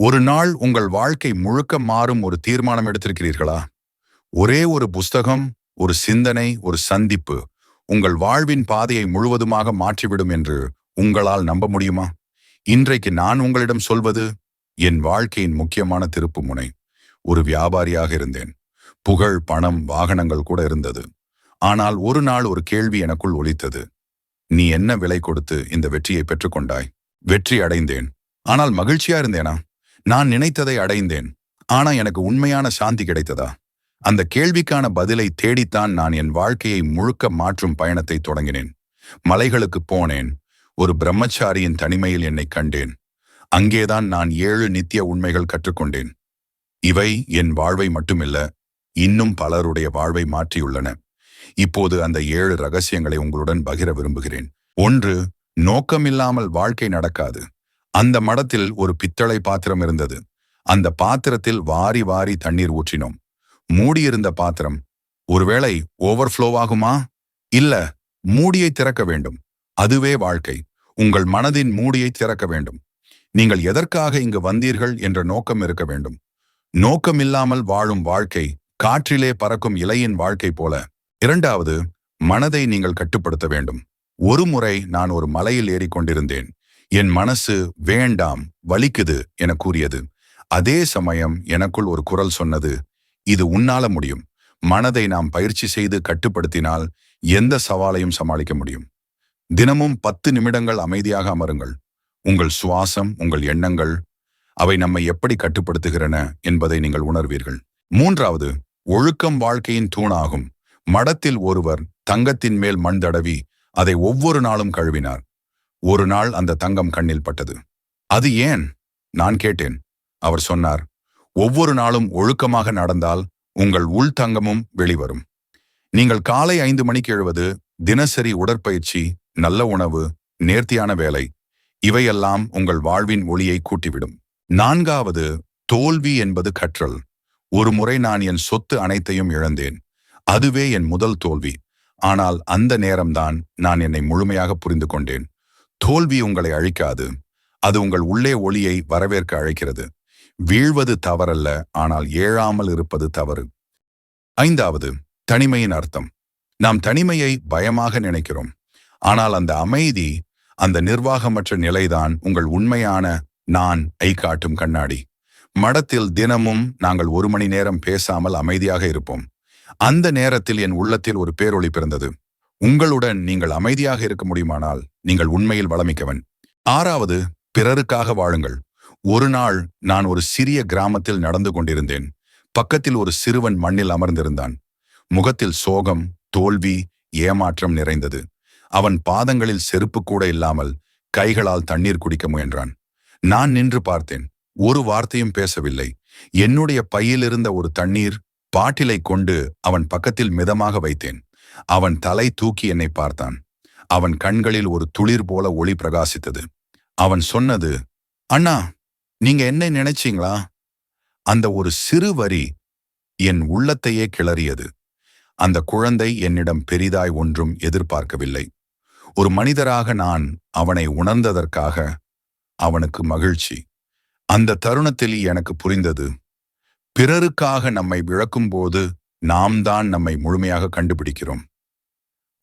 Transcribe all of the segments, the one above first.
ஒரு நாள் உங்கள் வாழ்க்கை முழுக்க மாறும் ஒரு தீர்மானம் எடுத்திருக்கிறீர்களா? ஒரே ஒரு புஸ்தகம் ஒரு சிந்தனை ஒரு சந்திப்பு உங்கள் வாழ்வின் பாதையை முழுவதுமாக மாற்றிவிடும் என்று உங்களால் நம்ப முடியுமா? இன்றைக்கு நான் உங்களிடம் சொல்வது என் வாழ்க்கையின் முக்கியமான திருப்பு முனை. ஒரு வியாபாரியாக இருந்தேன். புகழ் பணம் வாகனங்கள் கூட இருந்தது. ஆனால் ஒரு நாள் ஒரு கேள்வி எனக்குள் ஒலித்தது. நீ என்ன விலை கொடுத்து இந்த வெற்றியை பெற்றுக்கொண்டாய் வெற்றி அடைந்தேன். ஆனால் மகிழ்ச்சியா இருந்தேனா? நான் நினைத்ததை அடைந்தேன். ஆனா எனக்கு உண்மையான சாந்தி கிடைத்ததா? அந்த கேள்விக்கான பதிலை தேடித்தான் நான் என் வாழ்க்கையை முழுக்க மாற்றும் பயணத்தை தொடங்கினேன். மலைகளுக்கு போனேன். ஒரு பிரம்மச்சாரியின் தனிமையில் என்னை கண்டேன். அங்கேதான் நான் ஏழு நித்திய உண்மைகள் கற்றுக்கொண்டேன். இவை என் வாழ்வை மட்டுமில்ல இன்னும் பலருடைய வாழ்வை மாற்றியுள்ளன. இப்போது அந்த ஏழு ரகசியங்களை உங்களுடன் பகிர விரும்புகிறேன். ஒன்று நோக்கமில்லாமல் வாழ்க்கை நடக்காது. அந்த மடத்தில் ஒரு பித்தளை பாத்திரம் இருந்தது. அந்த பாத்திரத்தில் வாரி வாரி தண்ணீர் ஊற்றினோம். மூடியிருந்த பாத்திரம் ஒருவேளை ஓவர்ஃப்ளோவாகுமா இல்ல மூடியை திறக்க வேண்டும். அதுவே வாழ்க்கை. உங்கள் மனதின் மூடியை திறக்க வேண்டும். நீங்கள் எதற்காக இங்கு வந்தீர்கள் என்ற நோக்கம் இருக்க வேண்டும். நோக்கமில்லாமல் வாழும் வாழ்க்கை காற்றிலே பறக்கும் இலையின் வாழ்க்கை போல. இரண்டாவது மனதை நீங்கள் கட்டுப்படுத்த வேண்டும். ஒரு முறை நான் ஒரு மலையில் ஏறிக்கொண்டிருந்தேன். என் மனசு வேண்டாம் வலிக்குது என கூறியது. அதே சமயம் எனக்குள் ஒரு குரல் சொன்னது இது உன்னால முடியும். மனதை நாம் பயிற்சி செய்து கட்டுப்படுத்தினால் எந்த சவாலையும் சமாளிக்க முடியும். தினமும் பத்து நிமிடங்கள் அமைதியாக அமருங்கள். உங்கள் சுவாசம் உங்கள் எண்ணங்கள் அவை நம்மை எப்படி கட்டுப்படுத்துகிறன என்பதை நீங்கள் உணர்வீர்கள். மூன்றாவது ஒழுக்கம் வாழ்க்கையின் தூணாகும். மடத்தில் ஒருவர் தங்கத்தின் மேல் மண் தடவி அதை ஒவ்வொரு நாளும் கழுவினார். ஒரு நாள் அந்த தங்கம் கண்ணில் பட்டது. அது ஏன்? நான் கேட்டேன். அவர் சொன்னார் ஒவ்வொரு நாளும் ஒழுக்கமாக நடந்தால் உங்கள் உள் தங்கமும் வெளிவரும். நீங்கள் காலை ஐந்து மணிக்கு எழுவது தினசரி உடற்பயிற்சி நல்ல உணவு நேர்த்தியான வேலை இவையெல்லாம் உங்கள் வாழ்வின் ஒளியை கூட்டிவிடும். நான்காவது தோல்வி என்பது கற்றல். ஒரு முறை நான் என் சொத்து அனைத்தையும் இழந்தேன். அதுவே என் முதல் தோல்வி. ஆனால் அந்த நேரம்தான் நான் என்னை முழுமையாக புரிந்து கொண்டேன். தோல்வி உங்களை அழிக்காது. அது உங்கள் உள்ளே ஒளியை வரவேற்க அழைக்கிறது. வீழ்வது தவறல்ல ஆனால் ஏழாமல் இருப்பது தவறு. ஐந்தாவது தனிமையின் அர்த்தம். நாம் தனிமையை பயமாக நினைக்கிறோம். ஆனால் அந்த அமைதி அந்த நிர்வாகமற்ற நிலைதான் உங்கள் உண்மையான நான் ஐ காட்டும் கண்ணாடி. மடத்தில் தினமும் நாங்கள் ஒரு மணி நேரம் பேசாமல் அமைதியாக இருப்போம். அந்த நேரத்தில் என் உள்ளத்தில் ஒரு பேரொளி பிறந்தது. உங்களுடன் நீங்கள் அமைதியாக இருக்க முடியுமானால் நீங்கள் உண்மையில் வளமிக்கவன். ஆறாவது பிறருக்காக வாழுங்கள். ஒரு நாள் நான் ஒரு சிறிய கிராமத்தில் நடந்து கொண்டிருந்தேன். பக்கத்தில் ஒரு சிறுவன் மண்ணில் அமர்ந்திருந்தான். முகத்தில் சோகம் தோல்வி ஏமாற்றம் நிறைந்தது. அவன் பாதங்களில் செருப்பு கூட இல்லாமல் கைகளால் தண்ணீர் குடிக்க முயன்றான். நான் நின்று பார்த்தேன். ஒரு வார்த்தையும் பேசவில்லை. என்னுடைய பையிலிருந்த ஒரு தண்ணீர் பாட்டிலை கொண்டு அவன் பக்கத்தில் மிதமாக வைத்தேன். அவன் தலை தூக்கி என்னை பார்த்தான். அவன் கண்களில் ஒரு துளிர் போல ஒளி பிரகாசித்தது. அவன் சொன்னது அண்ணா நீங்க என்ன நினைச்சீங்களா? அந்த ஒரு சிறு வரி என் உள்ளத்தையே கிளறியது. அந்த குழந்தை என்னிடம் பெரிதாய் ஒன்றும் எதிர்பார்க்கவில்லை. ஒரு மனிதராக நான் அவனை உணர்ந்ததற்காக அவனுக்கு மகிழ்ச்சி. அந்த தருணத்தில் எனக்கு புரிந்தது பிறருக்காக நம்மை விளக்கும்போது நாம் தான் நம்மை முழுமையாக கண்டுபிடிக்கிறோம்.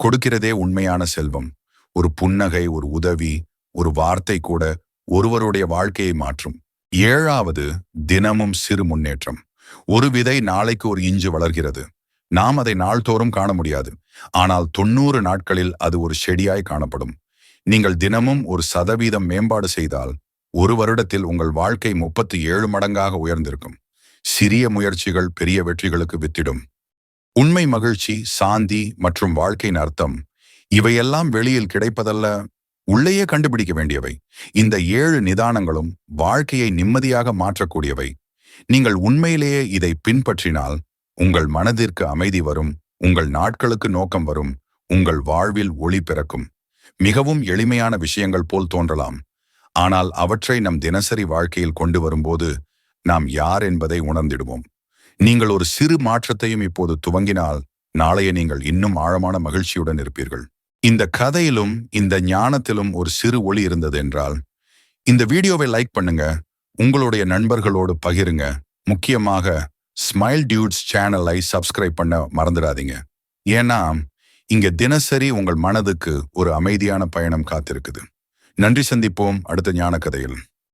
கொடுக்கிறதே உண்மையான செல்வம். ஒரு புன்னகை ஒரு உதவி ஒரு வார்த்தை கூட ஒருவருடைய வாழ்க்கையை மாற்றும். ஏழாவது தினமும் சிறு முன்னேற்றம். ஒரு விதை நாளைக்கு ஒரு இஞ்சு வளர்கிறது. நாம் அதை நாள்தோறும் காண முடியாது. ஆனால் தொண்ணூறு நாட்களில் அது ஒரு செடியாய் காணப்படும். நீங்கள் தினமும் ஒரு சதவீதம் மேம்பாடு செய்தால் ஒரு வருடத்தில் உங்கள் வாழ்க்கை முப்பத்தி ஏழு மடங்காக உயர்ந்திருக்கும். சிறிய முயற்சிகள் பெரிய வெற்றிகளுக்கு வித்திடும். உண்மை மகிழ்ச்சி சாந்தி மற்றும் வாழ்க்கையின் அர்த்தம் இவையெல்லாம் வெளியில் கிடைப்பதல்ல உள்ளேயே கண்டுபிடிக்க வேண்டியவை. இந்த ஏழு நிதானங்களும் வாழ்க்கையை நிம்மதியாக மாற்றக்கூடியவை. நீங்கள் உண்மையிலேயே இதை பின்பற்றினால் உங்கள் மனதிற்கு அமைதி வரும் உங்கள் நாட்களுக்கு நோக்கம் வரும் உங்கள் வாழ்வில் ஒளி பிறக்கும். மிகவும் எளிமையான விஷயங்கள் போல் தோன்றலாம். ஆனால் அவற்றை நம் தினசரி வாழ்க்கையில் கொண்டு வரும்போது நாம் யார் என்பதை உணர்ந்திடுவோம். நீங்கள் ஒரு சிறு மாற்றத்தையும் இப்போது துவங்கினால் நாளைய நீங்கள் இன்னும் ஆழமான மகிழ்ச்சியுடன் இருப்பீர்கள். இந்த கதையிலும் இந்த ஞானத்திலும் ஒரு சிறு ஒளி இருந்தது என்றால் இந்த வீடியோவை லைக் பண்ணுங்க உங்களுடைய நண்பர்களோடு பகிருங்க முக்கியமாக ஸ்மைல் டியூட்ஸ் சேனலை சப்ஸ்கிரைப் பண்ண மறந்துடாதீங்க. ஏன்னா இங்க தினசரி உங்கள் மனதுக்கு ஒரு அமைதியான பயணம் காத்திருக்குது. நன்றி சந்திப்போம் அடுத்த ஞான கதையில்